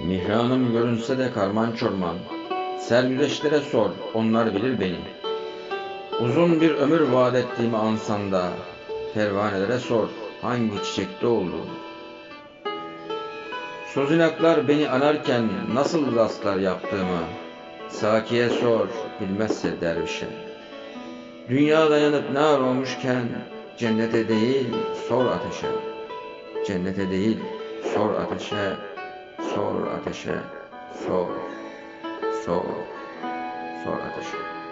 Mihranım görünse de karman çorman, sergüzeşlere sor, onlar bilir beni. Uzun bir ömür vaat ettiğimi ansan da, pervanelere sor, hangi çiçekte olduğumu. Sozinaklar beni anarken nasıl rastlar yaptığımı, Sakiye sor, bilmezse dervişe. Dünya dayanıp nar olmuşken, cennete değil, sor ateşe. Cennete değil, sor ateşe, sor ateşe, sor, sor, sor ateşe.